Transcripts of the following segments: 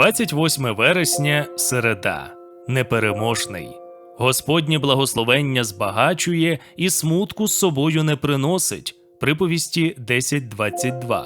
28 вересня, середа, непереможний. Господнє благословення збагачує і смутку з собою не приносить. Приповісті 10.22.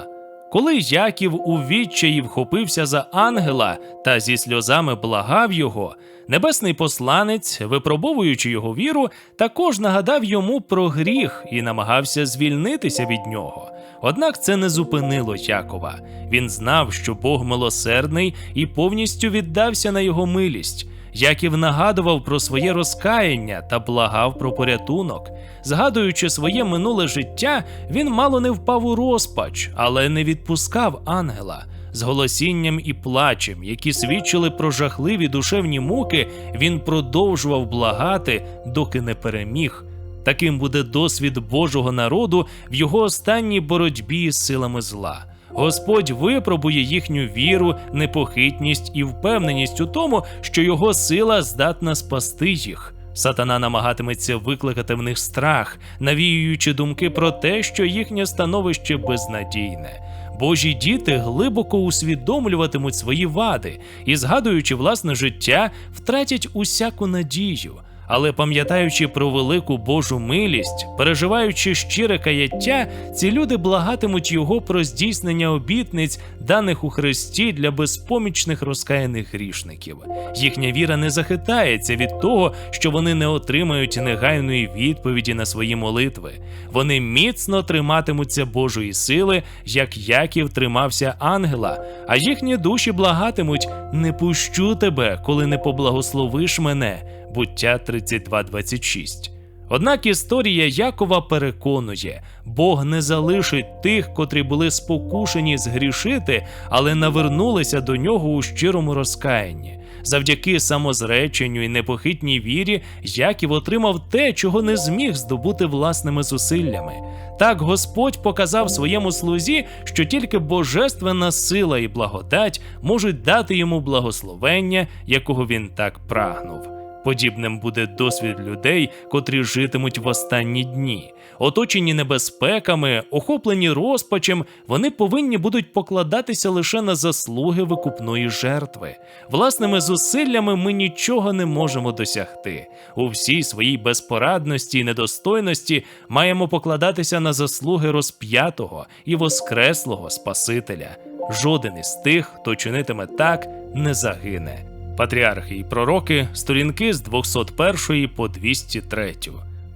Коли Яків у відчаї вхопився за ангела та зі сльозами благав його, небесний посланець, випробовуючи його віру, також нагадав йому про гріх і намагався звільнитися від нього. Однак це не зупинило Якова. Він знав, що Бог милосердний і повністю віддався на його милість. Яків нагадував про своє розкаяння та благав про порятунок. Згадуючи своє минуле життя, він мало не впав у розпач, але не відпускав ангела. З голосінням і плачем, які свідчили про жахливі душевні муки, він продовжував благати, доки не переміг. Таким буде досвід Божого народу в його останній боротьбі з силами зла. Господь випробує їхню віру, непохитність і впевненість у тому, що його сила здатна спасти їх. Сатана намагатиметься викликати в них страх, навіюючи думки про те, що їхнє становище безнадійне. Божі діти глибоко усвідомлюватимуть свої вади і, згадуючи власне життя, втратять усяку надію. Але пам'ятаючи про велику Божу милість, переживаючи щире каяття, ці люди благатимуть його про здійснення обітниць, даних у Христі для безпомічних розкаяних грішників. Їхня віра не захитається від того, що вони не отримають негайної відповіді на свої молитви. Вони міцно триматимуться Божої сили, як Яків тримався ангела, а їхні душі благатимуть: не пущу тебе, коли не поблагословиш мене. Буття 32.26. Однак історія Якова переконує, Бог не залишить тих, котрі були спокушені згрішити, але навернулися до нього у щирому розкаянні. Завдяки самозреченню і непохитній вірі Яків отримав те, чого не зміг здобути власними зусиллями. Так Господь показав своєму слузі, що тільки божественна сила і благодать можуть дати йому благословення, якого він так прагнув. Подібним буде досвід людей, котрі житимуть в останні дні. Оточені небезпеками, охоплені розпачем, вони повинні будуть покладатися лише на заслуги викупної жертви. Власними зусиллями ми нічого не можемо досягти. У всій своїй безпорадності і недостойності маємо покладатися на заслуги розп'ятого і воскреслого Спасителя. Жоден із тих, хто чинитиме так, не загине. Патріархи і пророки, сторінки з 201 по 203.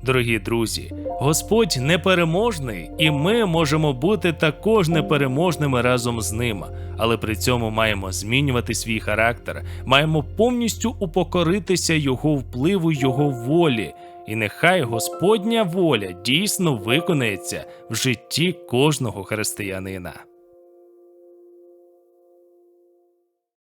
Дорогі друзі, Господь непереможний, і ми можемо бути також непереможними разом з ним, але при цьому маємо змінювати свій характер, маємо повністю упокоритися Його впливу, Його волі. І нехай Господня воля дійсно виконається в житті кожного християнина.